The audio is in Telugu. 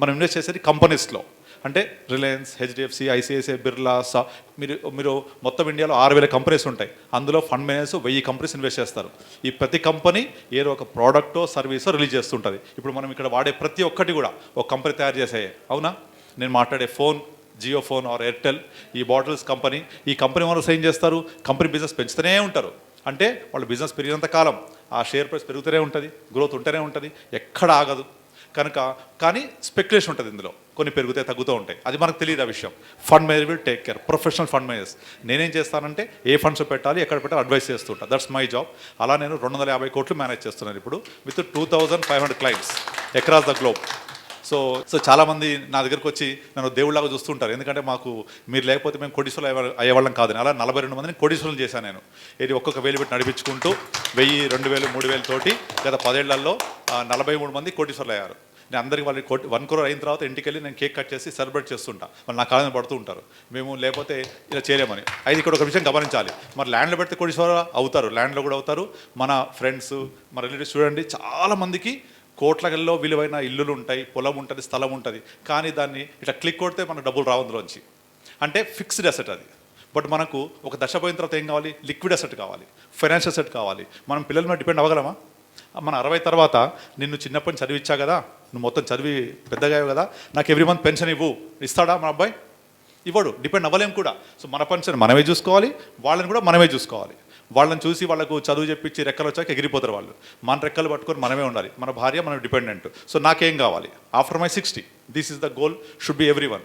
మనం ఇన్వెస్ట్ చేసేది కంపెనీస్లో అంటే రిలయన్స్ హెచ్డిఎఫ్సి ఐసిఐసిఐ బిర్లా సా మీరు మీరు మొత్తం ఇండియాలో ఆరు వేల కంపెనీస్ ఉంటాయి. అందులో ఫండ్ మేనేజర్స్ వెయ్యి కంపెనీస్ ఇన్వెస్ట్ చేస్తారు. ఈ ప్రతి కంపెనీ ఏదో ఒక ప్రోడక్టో సర్వీసో రిలీజ్ చేస్తుంటుంది. ఇప్పుడు మనం ఇక్కడ వాడే ప్రతి ఒక్కటి కూడా ఒక కంపెనీ తయారు చేసాయి అవునా? నేను మాట్లాడే phone Jio phone or Airtel ఈ బాటిల్స్ కంపెనీ ఈ కంపెనీ వాళ్ళు ఏం చేస్తారు? కంపెనీ బిజినెస్ పెంచుతూనే ఉంటారు. అంటే వాళ్ళు బిజినెస్ పెరిగినంత కాలం ఆ షేర్ ప్రైస్ పెరుగుతూనే ఉంటుంది గ్రోత్ ఉంటూనే ఉంటుంది ఎక్కడ ఆగదు. కనుక కానీ స్పెక్యులేషన్ ఉంటుంది ఇందులో. కొన్ని పెరుగుతాయి తగ్గుతూ ఉంటాయి. అది మనకు తెలియదు ఆ విషయం. Fund manager will take care professional fund managers నేనేం చేస్తానంటే ఏ ఫండ్స్ పెట్టాలి ఎక్కడ పెట్టాలి అడ్వైస్ చేస్తుంటా దట్స్ మై జాబ్ అలా నేను రెండు వందల యాభై కోట్లు మేనేజ్ చేస్తున్నాను ఇప్పుడు with two thousand five hundred clients across the globe so so చాలామంది నా దగ్గరకు వచ్చి నన్ను దేవుళ్ళగా చూస్తుంటారు ఎందుకంటే మాకు మీరు లేకపోతే మేము కొడిసోలు అయ్యే అయ్యేవాళ్ళం కాదు అలా నలభై రెండు మందిని కొడిసోలు చేశాను నేను. ఇది ఒక్కొక్క వేలు పెట్టి నడిపించుకుంటూ వెయ్యి రెండు వేలు మూడు వేలు తోటి గత పదేళ్ళలో నలభై మూడు మంది కోటీశ్వరులు అయ్యారు. నేను అందరికి వాళ్ళకి కోటి వన్ క్రోర్ అయిన తర్వాత ఇంటికి వెళ్ళి నేను కేక్ కట్ చేసి సెలబ్రేట్ చేస్తుంటా. వాళ్ళు నా కాలం పడుతూ ఉంటారు. మేము లేకపోతే ఇలా చేయలేమని. అయితే ఇక్కడ ఒక విషయం గమనించాలి. మరి ల్యాండ్లో పెడితే కోటీశ్వర అవుతారు. ల్యాండ్లో కూడా అవుతారు. మన ఫ్రెండ్స్ మన రిలేటివ్స్ చూడండి చాలా మందికి కోట్లలో విలువైన ఇల్లులు ఉంటాయి పొలం ఉంటుంది స్థలం ఉంటుంది. కానీ దాన్ని ఇట్లా క్లిక్ కొడితే మనకు డబ్బులు రావందులోంచి అంటే ఫిక్స్డ్ అసెట్ అది. బట్ మనకు ఒక దశ పోయిన తర్వాత ఏం కావాలి? లిక్విడ్ అసెట్ కావాలి. ఫైనాన్షియల్ అసెట్ కావాలి. మనం పిల్లల మీద డిపెండ్ అవ్వగలమా? మన అరవై తర్వాత నిన్ను చిన్నప్పటి చదివిచ్చా కదా? నువ్వు మొత్తం చదివి పెద్దగా కదా? నాకు ఎవ్రీ మంత్ పెన్షన్ ఇవ్వు. ఇస్తాడా మా అబ్బాయి? ఇవ్వడు. డిపెండ్ అవ్వలేం కూడా. సో మన పెన్షన్ మనమే చూసుకోవాలి. వాళ్ళని కూడా మనమే చూసుకోవాలి. వాళ్ళని చూసి వాళ్ళకు చదువు చెప్పించి రెక్కలు వచ్చాక ఎగిరిపోతారు వాళ్ళు. మన రెక్కలు పట్టుకొని మనమే ఉండాలి. మన భార్య మనం డిపెండెంట్ సో నాకేం కావాలి? After my sixty this is the goal should be every one